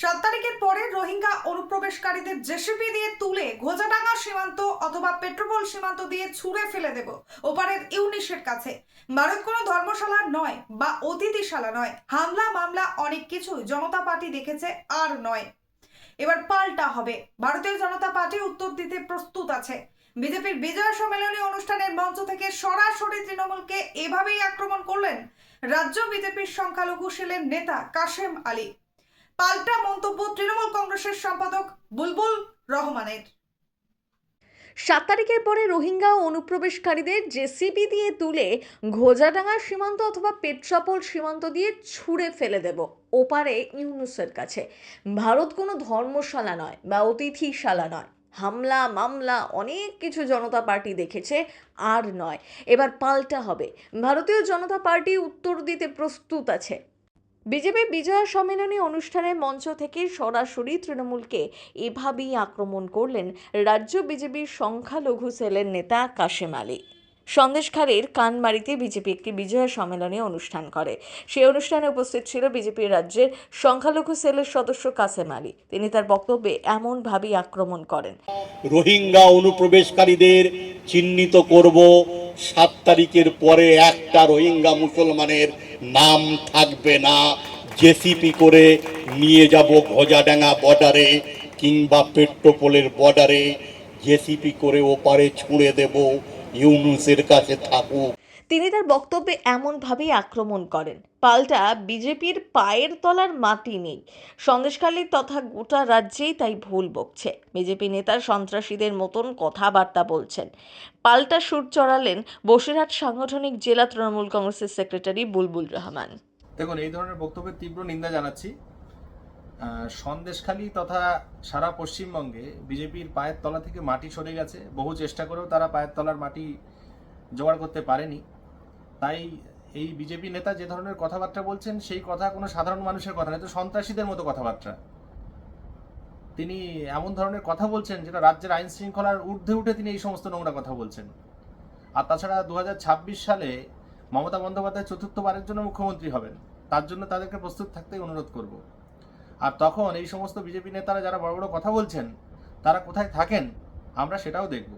সাত তারিখের পরে রোহিঙ্গা অনুপ্রবেশকারীদের জেসিপি দিয়ে তুলে ঘোজাডাঙ্গা সীমান্ত অথবা পেট্রোপোল সীমান্ত দিয়ে ছুঁড়ে ফেলে দেব ওপারের ইউনিশের কাছে। ভারত কোনো ধর্মশালা নয় বা অতিথিশালা নয়। হামলা, মামলা, অনেক কিছু জনতা পার্টি দেখেছে আর নয়। এবার পাল্টা হবে। ভারতীয় জনতা পার্টি উত্তর দিতে প্রস্তুত আছে। বিজেপির বিজয় সম্মেলনী অনুষ্ঠানের মঞ্চ থেকে সরাসরি তৃণমূলকে এভাবেই আক্রমণ করলেন রাজ্য বিজেপির সংখ্যালঘু সেলের নেতা কাশেম আলী। পাল্টা মন্তব্য তৃণমূল কংগ্রেসের সম্পাদক বুলবুল রহমানের। সাত তারিখের পরে রোহিঙ্গা অনুপ্রবেশকারীদের জেসিবি দিয়ে তুলে ঘোজাডাঙ্গা সীমান্ত অথবা পেট্রাপোল সীমান্ত দিয়ে ছুঁড়ে ফেলে দেব ওপারে ইউনুসের কাছে। ভারত কোনো ধর্মশালা নয় বা অতিথিশালা নয়। হামলা, মামলা, অনেক কিছু জনতা পার্টি দেখেছে, আর নয়। এবার পাল্টা হবে। ভারতীয় জনতা পার্টি উত্তর দিতে প্রস্তুত আছে। বিজেপি বিজয়া সম্মেলনী অনুষ্ঠানের মঞ্চ থেকে সরাসরি তৃণমূলকে এভাবেই আক্রমণ করলেন রাজ্য বিজেপির সংখ্যালঘু সেলের নেতা কাশেম আলী। সন্দেশখালীর কানমারিতে বিজেপি একটি বিজয়া সম্মেলনী অনুষ্ঠান করে। সেই অনুষ্ঠানে উপস্থিত ছিল বিজেপির রাজ্যের সংখ্যালঘু সেলের সদস্য কাসেম আলী। তিনি তার বক্তব্যে এমনভাবেই আক্রমণ করেন। রোহিঙ্গা অনুপ্রবেশকারীদের চিহ্নিত করব সাত তারিখের পরে একটা রোহিঙ্গা মুসলমানের নাম থাকবে না। জেসিপি করে নিয়ে যাব ঘোজাডাঙ্গা বর্ডারে কিংবা পেট্রোপোলের বর্ডারে। জেসিপি করে ওপারে ছুঁড়ে দেব ইউনুসের কাছে থাকুক। তিনি তার বক্তব্যে এমনভাবেই আক্রমণ করেন। পাল্টা বিজেপির পায়ের তলার মাটি নেই। সন্দেশখালী তথা গোটা রাজ্যেই তাই ভুল বকছে। বিজেপি নেতা সন্ত্রাসীদের মতন কথাবার্তা বলছেন। পাল্টা সুর চড়ালেন বসিরহাট সাংগঠনিক জেলা তৃণমূল কংগ্রেসের সেক্রেটারি বুলবুল রহমান। দেখুন, এই ধরনের বক্তব্যের তীব্র নিন্দা জানাচ্ছি। সন্দেশখালী তথা সারা পশ্চিমবঙ্গে বিজেপির পায়ের তলা থেকে মাটি সরে গেছে। বহু চেষ্টা করেও তারা পায়ের তলার মাটি জোগাড় করতে পারেনি। তাই এই বিজেপি নেতা যে ধরনের কথাবার্তা বলছেন, সেই কথা কোনো সাধারণ মানুষের কথা নয় তো সন্ত্রাসীদের মতো কথাবার্তা। তিনি এমন ধরনের কথা বলছেন যেটা রাজ্যের আইন শৃঙ্খলার ঊর্ধ্বে উঠে তিনি এই সমস্ত নোংরা কথা বলছেন। আর তাছাড়া দু হাজার ছাব্বিশ সালে মমতা বন্দ্যোপাধ্যায় চতুর্থবারের জন্য মুখ্যমন্ত্রী হবেন, তার জন্য তাদেরকে প্রস্তুত থাকতে অনুরোধ করব। আর তখন এই সমস্ত বিজেপি নেতারা যারা বড় বড় কথা বলছেন, তারা কোথায় থাকেন, আমরা সেটাও দেখব।